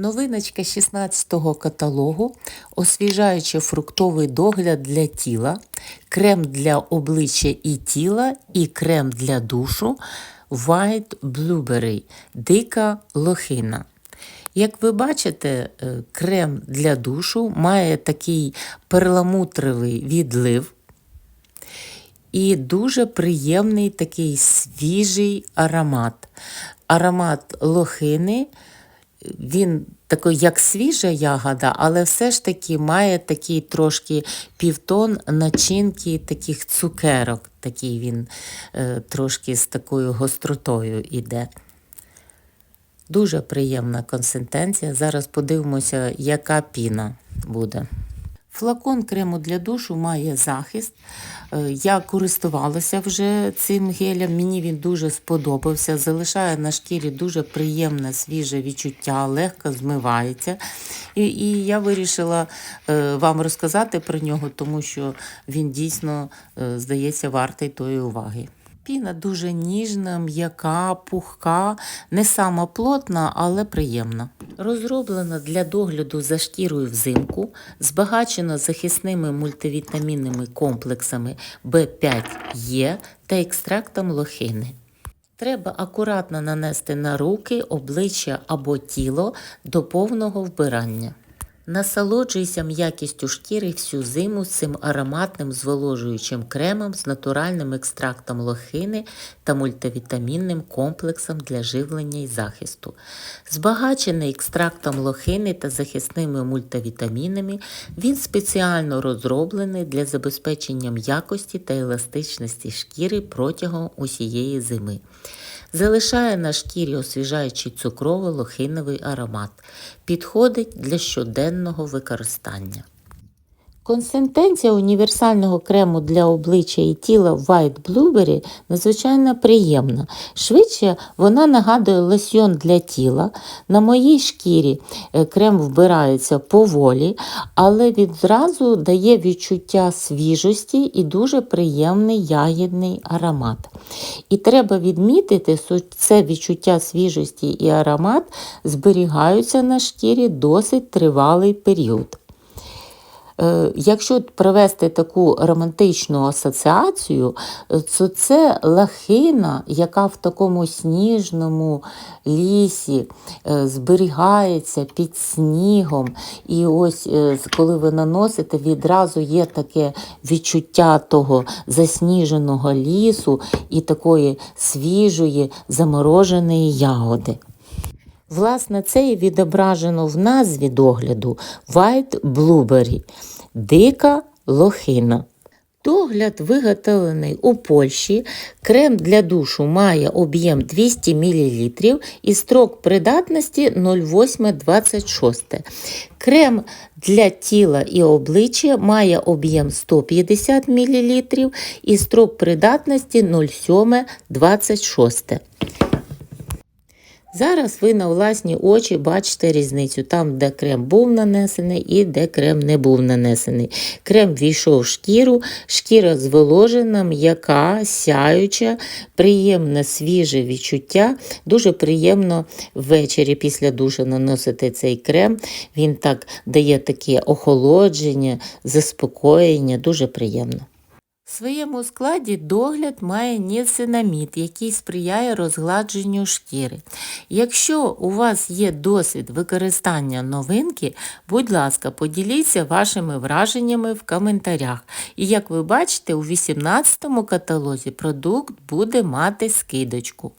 Новиночка 16-го каталогу, освіжаючи фруктовий догляд для тіла, крем для обличчя і тіла і крем для душу White Blueberry Дика лохина. Як ви бачите, е, крем для душу має такий перламутровий відлив і дуже приємний такий свіжий аромат. Аромат лохини, він такий, як свіжа ягода, але все ж таки має такий трошки півтон начинки таких цукерок. Такий він е, трошки з такою гостротою іде. Дуже приємна консистенція. Зараз подивимося, яка піна буде. Флакон крему для душу має захист. Е, Я користувалася вже цим гелем, мені він дуже сподобався. Залишає на шкірі дуже приємне свіже відчуття, легко змивається. І, і я вирішила е, вам розказати про нього, тому що він дійсно, е, здається, вартий тої уваги. Піна дуже ніжна, м'яка, пухка, не сама плотна, але приємна. Розроблена для догляду за шкірою взимку, збагачена захисними мультивітамінними комплексами В5Е та екстрактом лохини. Треба акуратно нанести на руки, обличчя або тіло до повного вбирання. Насолоджуйся м'якістю шкіри всю зиму цим ароматним зволожуючим кремом з натуральним екстрактом лохини та мультивітамінним комплексом для живлення і захисту. Збагачений екстрактом лохини та захисними мультивітамінами, він спеціально розроблений для забезпечення м'якості та еластичності шкіри протягом усієї зими. Залишає на шкірі освіжаючий цукровий лохиновий аромат. Підходить для щоденного використання. Консистенція універсального крему для обличчя і тіла White Blueberry надзвичайно приємна. Швидше вона нагадує лосьйон для тіла. На моїй шкірі е, крем вбирається поволі, але відразу дає відчуття свіжості і дуже приємний ягідний аромат. І треба відмітити, що це відчуття свіжості і аромат зберігаються на шкірі досить тривалий період. Е, Якщо провести таку романтичну асоціацію, е, то це лахина, яка в такому сніжному лісі е, зберігається під снігом. І ось коли ви наносите, відразу є таке відчуття того засніженого лісу і такої свіжої замороженої ягоди. Власне, це і відображено в назві догляду White Blueberry – дика лохина. Догляд виготовлений у Польщі. Крем для душу має об'єм 200 мл і строк придатності 0,826. Крем для тіла і обличчя має об'єм 150 мл і строк придатності 0,726. Зараз ви на власні очі бачите різницю там, де крем був нанесений і де крем не був нанесений. Крем війшов в шкіру, шкіра зволожена, м'яка, сяюча, приємне свіже відчуття. Дуже приємно ввечері після душу наносити цей крем. Він так дає таке охолодження, заспокоєння, дуже приємно. В своєму складі догляд має ніцинамід, який сприяє розгладженню шкіри. Якщо у вас є досвід використання новинки, будь ласка, поділіться вашими враженнями в коментарях. І як ви бачите, у 18 каталозі продукт буде мати скидочку.